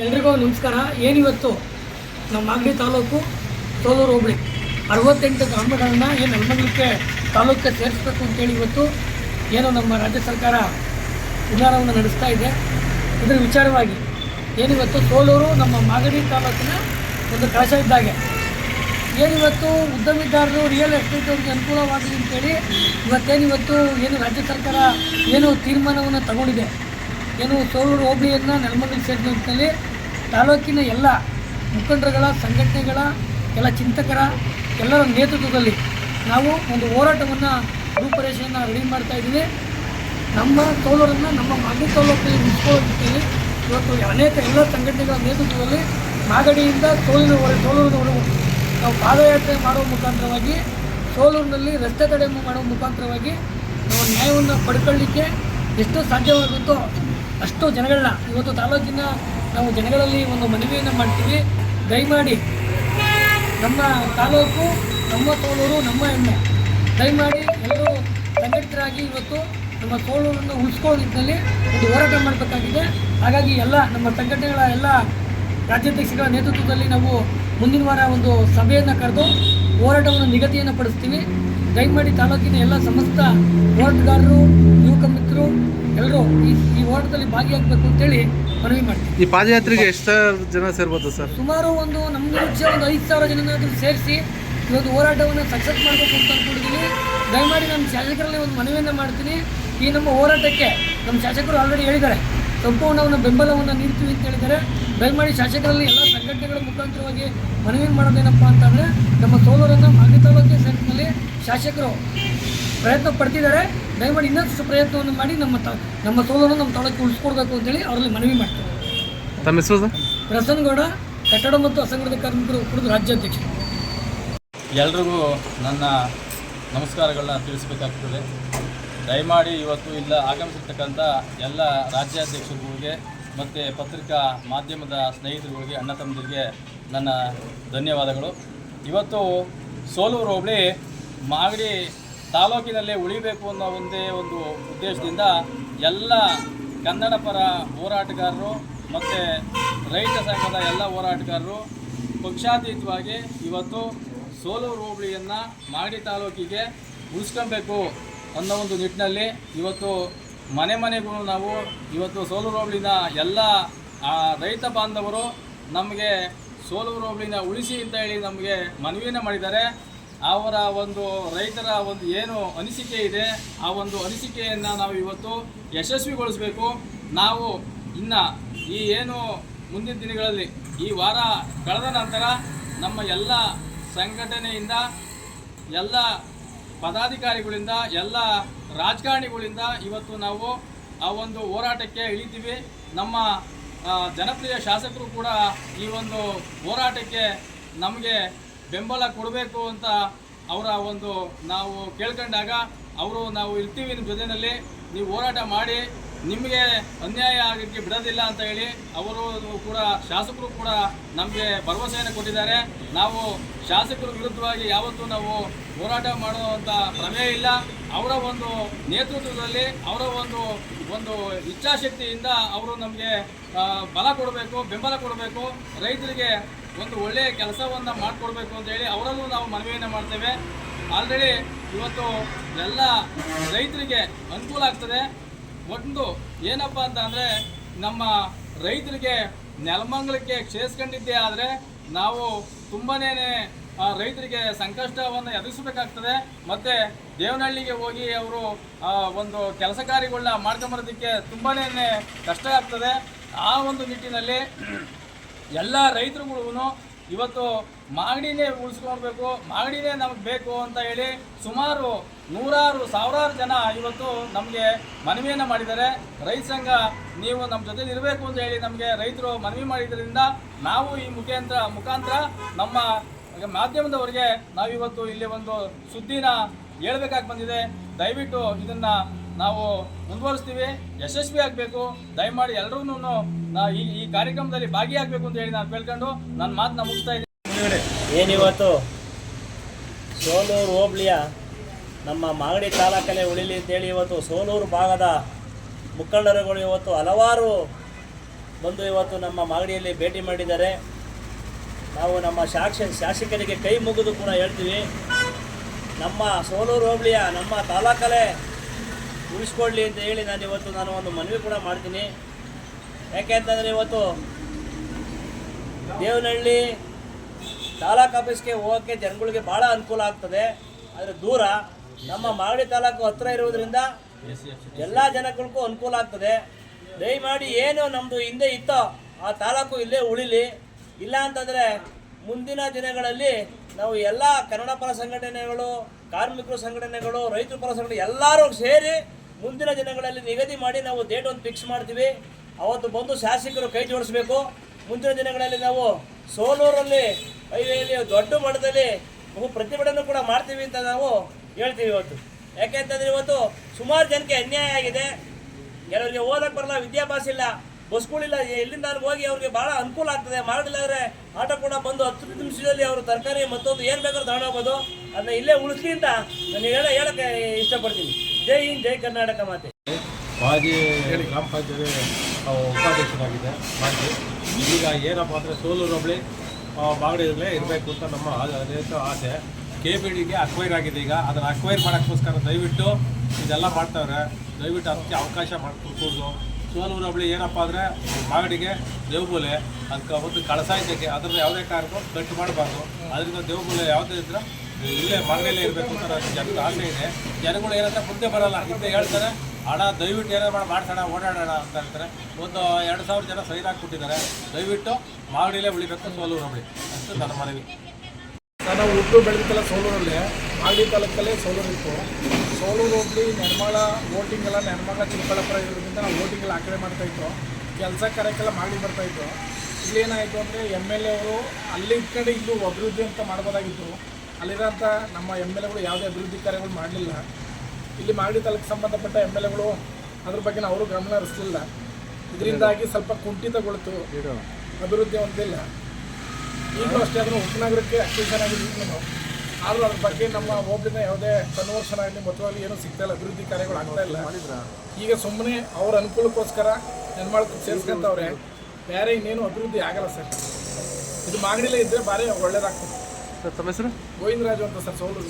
ಎಲ್ರಿಗೂ ನಮಸ್ಕಾರ. ಏನಿವತ್ತು? ನಮ್ಮ ಮಾಗಡಿ ತಾಲೂಕು ತೋಲೂರು ಹೋಬಳಿ. ಅರವತ್ತೆಂಟು ಗ್ರಾಮಗಳನ್ನು ಏನು ನೆಲಮಂಗಲಕ್ಕೆ ತಾಲೂಕಿಗೆ ಸೇರಿಸಬೇಕು ಅಂತೇಳಿ ಇವತ್ತು ಏನು ನಮ್ಮ ರಾಜ್ಯ ಸರ್ಕಾರ ವಿಧಾನವನ್ನು ನಡೆಸ್ತಾ ಇದೆ. ಇದರ ವಿಚಾರವಾಗಿ ಏನಿವತ್ತು? ತೋಲೂರು ನಮ್ಮ ಮಾಗಡಿ ತಾಲೂಕಿನ ಒಂದು ಕಳಶ ಇದ್ದಾಗೆ. ಏನಿವತ್ತು? ಉದ್ಯಮಿದಾರರು ರಿಯಲ್ ಎಸ್ಟೇಟ್ ಅವ್ರಿಗೆ ಅನುಕೂಲವಾಗಲಿ ಅಂತೇಳಿ ಇವತ್ತೇನಿವತ್ತು? ಏನು ರಾಜ್ಯ ಸರ್ಕಾರ ಏನು ತೀರ್ಮಾನವನ್ನು ತಗೊಂಡಿದೆ? ಏನು ಸೋಲೂರು ಹೋಬಳಿಯನ್ನು ಸೇರಿದಂತಲ್ಲಿ ನಿಟ್ಟಿನಲ್ಲಿ ತಾಲೂಕಿನ ಎಲ್ಲ ಮುಖಂಡರುಗಳ, ಸಂಘಟನೆಗಳ ಎಲ್ಲ ಚಿಂತಕರ, ಎಲ್ಲರ ನೇತೃತ್ವದಲ್ಲಿ ನಾವು ಒಂದು ಹೋರಾಟವನ್ನು ರೂಪರೇಷೆಯನ್ನು ರೆಡಿ ಮಾಡ್ತಾ ಇದ್ದೀವಿ. ನಮ್ಮ ಸೋಲೂರನ್ನು ನಮ್ಮ ಮಾಗಡಿ ತಾಲೂಕಲ್ಲಿ ನಿಂತ್ಕೊಳ್ಳೋದಕ್ಕೆ ಇವತ್ತು ಅನೇಕ ಎಲ್ಲ ಸಂಘಟನೆಗಳ ನೇತೃತ್ವದಲ್ಲಿ ಮಾಗಡಿಯಿಂದ ಸೋಲಿನವರೆ ಸೋಲೂರಿನವರೆಗೂ ನಾವು ಪಾದಯಾತ್ರೆ ಮಾಡುವ ಮುಖಾಂತರವಾಗಿ ಸೋಲೂರಿನಲ್ಲಿ ರಸ್ತೆ ತಡೆ ಮಾಡುವ ಮುಖಾಂತರವಾಗಿ ನಾವು ನ್ಯಾಯವನ್ನು ಪಡ್ಕೊಳ್ಳಿಕ್ಕೆ ಎಷ್ಟು ಸಾಧ್ಯವಾಗುತ್ತೋ ಅಷ್ಟು ಜನಗಳನ್ನ ಇವತ್ತು ತಾಲೂಕಿನ ನಾವು ಜನಗಳಲ್ಲಿ ಒಂದು ಮನವಿಯನ್ನು ಮಾಡ್ತೀವಿ. ದಯಮಾಡಿ ನಮ್ಮ ತಾಲೂಕು, ನಮ್ಮ ತೋಳೂರು, ನಮ್ಮ ಹೆಮ್ಮೆ ದಯಮಾಡಿ ಎಲ್ಲರೂ ಸಂಘಟಿತರಾಗಿ ಇವತ್ತು ನಮ್ಮ ತೋಳೂರನ್ನು ನಿಟ್ಟಿನಲ್ಲಿ ಒಂದು ಹೋರಾಟ ಮಾಡಬೇಕಾಗಿದೆ. ಹಾಗಾಗಿ ಎಲ್ಲ ನಮ್ಮ ಸಂಘಟನೆಗಳ ಎಲ್ಲ ರಾಜ್ಯಾಧ್ಯಕ್ಷಗಳ ನೇತೃತ್ವದಲ್ಲಿ ನಾವು ಮುಂದಿನ ವಾರ ಒಂದು ಸಭೆಯನ್ನು ಕರೆದು ಹೋರಾಟವನ್ನು ನಿಗದಿಯನ್ನು ಪಡಿಸ್ತೀವಿ. ದಯಮಾಡಿ ತಾಲೂಕಿನ ಎಲ್ಲ ಸಮಸ್ತ ಹೋರಾಟಗಾರರು, ಯುವಕ ಮಿತ್ರರು ಎಲ್ಲರೂ ಈ ಈ ಹೋರಾಟದಲ್ಲಿ ಭಾಗಿಯಾಗಬೇಕು ಅಂತೇಳಿ ಮನವಿ ಮಾಡ್ತೀವಿ ಈ ಪಾದಯಾತ್ರೆಗೆ ಎಷ್ಟು ಜನ ಸೇರ್ಬೋದು ಸರ್? ಸುಮಾರು ಒಂದು ನಮ್ಮ ನಿರೀಕ್ಷೆ ಒಂದು ಐದು ಸಾವಿರ ಜನನಾದರೂ ಸೇರಿಸಿ ಒಂದು ಹೋರಾಟವನ್ನು ಸಕ್ಸಸ್ ಮಾಡಬೇಕು ಅಂತ ಅಂದ್ಕೊಂಡಿದ್ದೀನಿ ದಯಮಾಡಿ ನಮ್ಮ ಶಾಸಕರಲ್ಲಿ ಒಂದು ಮನವಿಯನ್ನು ಮಾಡ್ತೀನಿ. ಈ ನಮ್ಮ ಹೋರಾಟಕ್ಕೆ ನಮ್ಮ ಶಾಸಕರು ಆಲ್ರೆಡಿ ಹೇಳಿದ್ದಾರೆ. ಸಂಪೂರ್ಣವನ್ನು ಬೆಂಬಲವನ್ನು ನೀಡ್ತೀವಿ ಅಂತ ಹೇಳಿದ್ದಾರೆ. ದಯಮಾಡಿ ಶಾಸಕರಲ್ಲಿ ಎಲ್ಲ ಸಂಘಟನೆಗಳ ಮುಖಾಂತರವಾಗಿ ಮನವಿ ಮಾಡೋದೇನಪ್ಪ ಅಂತಂದರೆ ನಮ್ಮ ಸೋಲರನ್ನು ಮಾಗಡಿ ತಾಲೂಕಿನ ಶಾಸಕರು ಪ್ರಯತ್ನ ಪಡ್ತಿದ್ದಾರೆ. ದಯಮಾಡಿ ಇನ್ನಷ್ಟು ಪ್ರಯತ್ನವನ್ನು ಮಾಡಿ ನಮ್ಮ ತ ನಮ್ಮ ಸೋಲರನ್ನು ನಮ್ಮ ತಳಕ್ಕೆ ಉಳಿಸ್ಕೊಡ್ಬೇಕು ಅಂತೇಳಿ ಅವರಲ್ಲಿ ಮನವಿ ಮಾಡ್ತಾರೆ ತಮ್ಮ ಹೆಸರು ಸರ್? ಪ್ರಸನ್ನಗೌಡ ಕಟ್ಟಡ ಮತ್ತು ಅಸಂಘಟಿತ ಕಾರ್ಮಿಕರು ಒಕ್ಕೂಟದ ರಾಜ್ಯಾಧ್ಯಕ್ಷ ಎಲ್ರಿಗೂ ನನ್ನ ನಮಸ್ಕಾರಗಳನ್ನ ತಿಳಿಸಬೇಕಾಗ್ತದೆ. ದಯಮಾಡಿ ಇವತ್ತು ಇಲ್ಲ ಆಗಮಿಸಿರ್ತಕ್ಕಂಥ ಎಲ್ಲ ರಾಜ್ಯಾಧ್ಯಕ್ಷರುಗಳಿಗೆ ಮತ್ತು ಪತ್ರಿಕಾ ಮಾಧ್ಯಮದ ಸ್ನೇಹಿತರುಗಳಿಗೆ ಅಣ್ಣ ತಮ್ಮದಿರಿಗೆ ನನ್ನ ಧನ್ಯವಾದಗಳು. ಇವತ್ತು ಸೋಲೂರು ಹೋಬಳಿ ಮಾಗಡಿ ತಾಲೂಕಿನಲ್ಲೇ ಉಳಿಬೇಕು ಅನ್ನೋ ಒಂದೇ ಒಂದು ಉದ್ದೇಶದಿಂದ ಎಲ್ಲ ಕನ್ನಡ ಪರ ಹೋರಾಟಗಾರರು ಮತ್ತು ರೈತ ಸಂಘದ ಎಲ್ಲ ಹೋರಾಟಗಾರರು ಪಕ್ಷಾತೀತವಾಗಿ ಇವತ್ತು ಸೋಲೂರು ಹೋಬಳಿಯನ್ನು ಮಾಗಡಿ ತಾಲೂಕಿಗೆ ಉಳಿಸ್ಕೊಬೇಕು ಅನ್ನೋ ಒಂದು ನಿಟ್ಟಿನಲ್ಲಿ ಇವತ್ತು ಮನೆ ಮನೆಗೂ ನಾವು ಇವತ್ತು ಸೋಲೂರು ಹೋಬಳಿನ ಎಲ್ಲ ರೈತ ಬಾಂಧವರು ನಮಗೆ ಸೋಲೂರು ಹೋಬಳಿನ ಉಳಿಸಿ ಅಂತ ಹೇಳಿ ನಮಗೆ ಮನವಿಯನ್ನು ಮಾಡಿದ್ದಾರೆ. ಅವರ ಒಂದು ರೈತರ ಒಂದು ಏನು ಅನಿಸಿಕೆ ಇದೆ, ಆ ಒಂದು ಅನಿಸಿಕೆಯನ್ನು ನಾವು ಇವತ್ತು ಯಶಸ್ವಿಗೊಳಿಸಬೇಕು. ನಾವು ಇನ್ನು ಈ ಏನು ಮುಂದಿನ ದಿನಗಳಲ್ಲಿ ಈ ವಾರ ಕಳೆದ ನಂತರ ನಮ್ಮ ಎಲ್ಲ ಸಂಘಟನೆಯಿಂದ, ಎಲ್ಲ ಪದಾಧಿಕಾರಿಗಳಿಂದ, ಎಲ್ಲ ರಾಜಕಾರಣಿಗಳಿಂದ ಇವತ್ತು ನಾವು ಆ ಒಂದು ಹೋರಾಟಕ್ಕೆ ಇಳಿತೀವಿ. ನಮ್ಮ ಜನಪ್ರಿಯ ಶಾಸಕರು ಕೂಡ ಈ ಒಂದು ಹೋರಾಟಕ್ಕೆ ನಮಗೆ ಬೆಂಬಲ ಕೊಡಬೇಕು ಅಂತ ಅವರ ಒಂದು ನಾವು ಕೇಳ್ಕೊಂಡಾಗ ಅವರು ನಾವು ಇರ್ತೀವಿ ನಿಮ್ಮ ಜೊತೆಯಲ್ಲಿ, ನೀವು ಹೋರಾಟ ಮಾಡಿ, ನಿಮಗೆ ಅನ್ಯಾಯ ಆಗೋಕ್ಕೆ ಬಿಡೋದಿಲ್ಲ ಅಂತ ಹೇಳಿ ಅವರು ಕೂಡ ಶಾಸಕರು ಕೂಡ ನಮಗೆ ಭರವಸೆಯನ್ನು ಕೊಟ್ಟಿದ್ದಾರೆ. ನಾವು ಶಾಸಕರ ವಿರುದ್ಧವಾಗಿ ಯಾವತ್ತೂ ನಾವು ಹೋರಾಟ ಮಾಡುವಂಥ ಪ್ರಮೇಯ ಇಲ್ಲ. ಅವರ ಒಂದು ನೇತೃತ್ವದಲ್ಲಿ, ಅವರ ಒಂದು ಒಂದು ಇಚ್ಛಾಶಕ್ತಿಯಿಂದ ಅವರು ನಮಗೆ ಬಲ ಕೊಡಬೇಕು, ಬೆಂಬಲ ಕೊಡಬೇಕು. ರೈತರಿಗೆ ಒಂದು ಒಳ್ಳೆಯ ಕೆಲಸವನ್ನು ಮಾಡಿಕೊಡ್ಬೇಕು ಅಂತ ಹೇಳಿ ಅವರಲ್ಲೂ ನಾವು ಮನವಿಯನ್ನು ಮಾಡ್ತೇವೆ. ಆಲ್ರೆಡಿ ಇವತ್ತು ಎಲ್ಲ ರೈತರಿಗೆ ಅನುಕೂಲ ಆಗ್ತದೆ. ಒಂದು ಏನಪ್ಪ ಅಂತ ಅಂದರೆ ನಮ್ಮ ರೈತರಿಗೆ ನೆಲಮಂಗಲಕ್ಕೆ ಕ್ಷೇಸ್ಕೊಂಡಿದ್ದೇ ಆದರೆ ನಾವು ತುಂಬನೇ ರೈತರಿಗೆ ಸಂಕಷ್ಟವನ್ನು ಎದುರಿಸಬೇಕಾಗ್ತದೆ. ಮತ್ತು ದೇವನಹಳ್ಳಿಗೆ ಹೋಗಿ ಅವರು ಒಂದು ಕೆಲಸ ಕಾರ್ಯಗಳನ್ನ ಮಾಡ್ಕೊಂಬರೋದಕ್ಕೆ ತುಂಬನೇ ಕಷ್ಟ ಆಗ್ತದೆ. ಆ ಒಂದು ನಿಟ್ಟಿನಲ್ಲಿ ಎಲ್ಲ ರೈತರುಗಳು ಇವತ್ತು ಮಾಗಡಿನೇ ಉಳಿಸ್ಕೊಳ್ಬೇಕು ಮಾಗಡಿನೇ ನಮಗೆ ಬೇಕು ಅಂತ ಹೇಳಿ ಸುಮಾರು ನೂರಾರು ಸಾವಿರಾರು ಜನ ಇವತ್ತು ನಮಗೆ ಮನವಿಯನ್ನು ಮಾಡಿದ್ದಾರೆ. ರೈತ ಸಂಘ ನೀವು ನಮ್ಮ ಜೊತೆಲಿ ಇರಬೇಕು ಅಂತ ಹೇಳಿ ನಮಗೆ ರೈತರು ಮನವಿ ಮಾಡಿದ್ದರಿಂದ ನಾವು ಈ ಮುಖಾಂತರ ಮುಖಾಂತರ ನಮ್ಮ ಮಾಧ್ಯಮದವರಿಗೆ ನಾವಿವತ್ತು ಇಲ್ಲಿ ಒಂದು ಸುದ್ದಿನ ಹೇಳ್ಬೇಕಾಗಿ ಬಂದಿದೆ. ದಯವಿಟ್ಟು ಇದನ್ನ ನಾವು ಮುಂದುವರಿಸ್ತೀವಿ, ಯಶಸ್ವಿ ಆಗಬೇಕು. ದಯಮಾಡಿ ಎಲ್ಲರೂ ಈ ಈ ಕಾರ್ಯಕ್ರಮದಲ್ಲಿ ಭಾಗಿಯಾಗಬೇಕು ಅಂತ ಹೇಳಿ ನಾನು ಕೇಳ್ಕೊಂಡು ನನ್ನ ಮಾತನ್ನ ಮುಗಿಸ್ತಾ ಇದ್ದೀನಿ. ಏನಿವತ್ತು? ಸೋಲೂರು ಹೋಬಳಿಯ ನಮ್ಮ ಮಾಗಡಿ ತಾಲೂಕಲ್ಲೇ ಉಳಿಲಿ ಅಂತೇಳಿ ಇವತ್ತು ಸೋಲೂರು ಭಾಗದ ಮುಖಂಡರುಗಳು ಇವತ್ತು ಹಲವಾರು ಬಂದು ಇವತ್ತು ನಮ್ಮ ಮಾಗಡಿಯಲ್ಲಿ ಭೇಟಿ ಮಾಡಿದ್ದಾರೆ. ನಾವು ನಮ್ಮ ಶಾಕ್ಷ, ಶಾಸಕರಿಗೆ ಕೈ ಮುಗಿದು ಕೂಡ ಹೇಳ್ತೀವಿ. ನಮ್ಮ ಸೋಲೂರು ಹೋಬಳಿಯ ನಮ್ಮ ತಾಲೂಕಲ್ಲೇ ಉಳಿಸ್ಕೊಳ್ಳಿ ಅಂತ ಹೇಳಿ ನಾನು ಇವತ್ತು ನಾನು ಒಂದು ಮನವಿ ಕೂಡ ಮಾಡ್ತೀನಿ. ಯಾಕೆ ಅಂತಂದರೆ ಇವತ್ತು ದೇವನಹಳ್ಳಿ ತಾಲೂಕು ಆಫೀಸ್ಗೆ ಹೋಗೋಕ್ಕೆ ಜನಗಳಿಗೆ ಭಾಳ ಅನುಕೂಲ ಆಗ್ತದೆ. ಆದರೆ ದೂರ ನಮ್ಮ ಮಾಗಡಿ ತಾಲೂಕು ಹತ್ತಿರ ಇರೋದ್ರಿಂದ ಎಲ್ಲ ಜನಗಳಿಗೂ ಅನುಕೂಲ ಆಗ್ತದೆ. ದಯಮಾಡಿ ಏನು ನಮ್ಮದು ಹಿಂದೆ ಇತ್ತೋ ಆ ತಾಲೂಕು ಇಲ್ಲೇ ಉಳಿಲಿ. ಇಲ್ಲ ಅಂತಂದರೆ ಮುಂದಿನ ದಿನಗಳಲ್ಲಿ ನಾವು ಎಲ್ಲ ಕನ್ನಡ ಪರ ಸಂಘಟನೆಗಳು, ಕಾರ್ಮಿಕರ ಸಂಘಟನೆಗಳು, ರೈತರ ಪರ ಸಂಘಟನೆ ಎಲ್ಲರೂ ಸೇರಿ ಮುಂದಿನ ದಿನಗಳಲ್ಲಿ ನಿಗದಿ ಮಾಡಿ ನಾವು ಡೇಟ್ ಒಂದು ಫಿಕ್ಸ್ ಮಾಡ್ತೀವಿ. ಅವತ್ತು ಬಂದು ಶಾಸಕರು ಕೈ ಜೋಡಿಸ್ಬೇಕು. ಮುಂದಿನ ದಿನಗಳಲ್ಲಿ ನಾವು ಸೋಲೂರಲ್ಲಿ, ಹೈವೇಲಿ, ದೊಡ್ಡ ಮಟ್ಟದಲ್ಲಿ ಬಹು ಪ್ರತಿಭಟನೆ ಕೂಡ ಮಾಡ್ತೀವಿ ಅಂತ ನಾವು ಹೇಳ್ತೀವಿ ಇವತ್ತು. ಯಾಕೆ ಅಂತಂದ್ರೆ ಇವತ್ತು ಸುಮಾರು ಜನಕ್ಕೆ ಅನ್ಯಾಯ ಆಗಿದೆ. ಕೆಲವರಿಗೆ ಓದಕ್ಕೆ ಬರಲ್ಲ, ವಿದ್ಯಾಭ್ಯಾಸ ಇಲ್ಲ ಬಸ್ಗಳಿಲ್ಲ ಎಲ್ಲಿಂದ ಹೋಗಿ ಅವ್ರಿಗೆ ಭಾಳ ಅನುಕೂಲ ಆಗ್ತದೆ. ಮಾಡಲಿಲ್ಲ ಅಂದರೆ ಆಟೋ ಕೂಡ ಬಂದು ಹತ್ತು ನಿಮಿಷದಲ್ಲಿ ಅವರು ತರಕಾರಿ ಮತ್ತೊಂದು ಏನು ಬೇಕಾದ್ರೂ ತಗೊಂಡೋಗ್ಬೋದು ಅದನ್ನ ಇಲ್ಲೇ ಉಳಿಸ್ಲಿ ಅಂತ ನಾನು ಹೇಳ ಹೇಳಕ್ಕೆ ಇಷ್ಟಪಡ್ತೀನಿ. ಜೈ ಹಿಂದ್, ಜೈ ಕರ್ನಾಟಕ ಮಾತೆ. ಮಾಜಿ ಗ್ರಾಮ ಪಂಚಾಯತಿ ಆಗಿದೆ ಮಾಜಿ. ಈಗ ಏನಪ್ಪ ಅಂದರೆ ಸೋಲೂರು ಹೋಬಳಿ ಬಾಗಡಿಯಲ್ಲೇ ಇರಬೇಕು ಅಂತ ನಮ್ಮ ಆಸೆ. ಕೆ ಬಿ ಡಿಗೆ ಅಕ್ವೈರ್ ಆಗಿದೆ ಈಗ. ಅದನ್ನು ಅಕ್ವೈರ್ ಮಾಡೋಕ್ಕೋಸ್ಕರ ದಯವಿಟ್ಟು ಇದೆಲ್ಲ ಮಾಡ್ತಾವ್ರೆ. ದಯವಿಟ್ಟು ಅದಕ್ಕೆ ಅವಕಾಶ ಮಾಡಿಕೊಡ್ಬೋದು. ಸೋಲೂರು ಹೋಬಳಿ ಏನಪ್ಪ ಅಂದರೆ ಮಾಗಡಿಗೆ ದೇವಮೂಲೆ ಅದಕ್ಕೆ ಒಂದು ಕಳಸ ಇದ್ದಕ್ಕೆ ಅದರಲ್ಲಿ ಯಾವುದೇ ಕಾರಣಕ್ಕೂ ಕಟ್ ಮಾಡಬಾರ್ದು. ಅದರಿಂದ ದೇವಮೂಲೆ ಯಾವುದೇ ಇದ್ರೆ ಇಲ್ಲೇ ಮನೆಯಲ್ಲೇ ಇರಬೇಕು ಅಂತ ಜನಕ್ಕೆ ಆಸೆ ಇದೆ. ಜನಗಳು ಏನಂದ್ರೆ ಮುಂದೆ ಬರಲ್ಲ, ಹಿಂದೆ ಹೇಳ್ತಾರೆ ಹಣ ದಯವಿಟ್ಟು ಏನೋ ಮಾಡಿ ಮಾಡ್ಸೋಣ ಓಡಾಡೋಣ ಅಂತ ಹೇಳ್ತಾರೆ. ಒಂದು ಎರಡು ಸಾವಿರ ಜನ ಸೈನ್ ಹಾಕ್ಬಿಟ್ಟಿದ್ದಾರೆ. ದಯವಿಟ್ಟು ಮಾಗಡಿಲೇ ಉಳಿಬೇಕು ನೋಡಿ ಅಷ್ಟು ನನ್ನ ಮನವಿ. ನಾನು ಹುಟ್ಟು ಬೆಳೆದಿದ್ದೆಲ್ಲ ಸೋಲೂರಲ್ಲಿ, ಮಾಗಡಿ ತಾಲೂಕಲ್ಲೇ ಸೋಲೂರು ಇತ್ತು. ಸೋಲೂರು ಹೋಗಲಿ ನೆರ್ಮಾಳ ವೋಟಿಂಗ್ ಎಲ್ಲ ನೆರ್ಮಾಳ ಚಿಕ್ಕಬಳ್ಳಾಪುರ ಇರೋದ್ರಿಂದ ನಾವು ವೋಟಿಂಗ್ ಎಲ್ಲ ಆಕಡೆ ಕಡೆ ಮಾಡ್ತಾ ಇತ್ತು ಕೆಲಸ ಕಾರ್ಯಕ್ಕೆಲ್ಲ ಮಾಡಿ ಬರ್ತಾ ಇತ್ತು ಇಲ್ಲೇನಾಯಿತು ಅಂದರೆ ಎಂ ಎಲ್ ಎ ಅವರು ಅಲ್ಲಿ ಕಡೆ ಇಲ್ಲೂ ಅಭಿವೃದ್ಧಿ ಅಂತ ಮಾಡ್ಬೋದಾಗಿತ್ತು. ಅಲ್ಲಿರೋಂಥ ನಮ್ಮ ಎಂ ಎಲ್ ಎಗಳು ಯಾವುದೇ ಅಭಿವೃದ್ಧಿ ಕಾರ್ಯಗಳು ಮಾಡಲಿಲ್ಲ. ಇಲ್ಲಿ ಮಾಗಡಿ ತಾಲೂಕು ಸಂಬಂಧಪಟ್ಟ ಎಂ ಎಲ್ ಎಗಳು ಅದ್ರ ಬಗ್ಗೆ ಅವರು ಗಮನ ಹರಿಸಲಿಲ್ಲ. ಇದರಿಂದಾಗಿ ಸ್ವಲ್ಪ ಕುಂಠಿತಗೊಳ್ತು. ಅಭಿವೃದ್ಧಿ ಹೊಂದಿಲ್ಲ. ಈಗಲೂ ಅಷ್ಟೇ ಅದನ್ನು ಉಪನಗರಕ್ಕೆ ಅಷ್ಟು ಆಗಿದೆ ನಾವು. ಆದರೂ ಅದ್ರ ಬಗ್ಗೆ ನಮ್ಮ ಹೋಬಳಿನ ಯಾವುದೇ ಕನ್ವರ್ಷನ್ ಆಗಲಿ ಮೊತ್ತವಾಗಿ ಏನೂ ಸಿಗ್ತಾ ಇಲ್ಲ. ಅಭಿವೃದ್ಧಿ ಕಾರ್ಯಗಳು ಆಗ್ತಾ ಇಲ್ಲ. ಈಗ ಸುಮ್ಮನೆ ಅವ್ರ ಅನುಕೂಲಕ್ಕೋಸ್ಕರ ನೆನ್ಮಾಳ್ಕೊಂಡು ಸೇರಿಸ್ಕೊಂತವ್ರೆ. ಬೇರೆ ಇನ್ನೇನು ಅಭಿವೃದ್ಧಿ ಆಗಲ್ಲ ಸರ್. ಇದು ಮಾಗಡಿಲೇ ಇದ್ದರೆ ಭಾರಿ ಒಳ್ಳೇದಾಗ್ತದೆ. ಸರ್ ತಮ್ಮ ಹೆಸರು? ಗೋವಿಂದರಾಜು ಅಂತ ಸರ್ ಸೋಲೂರು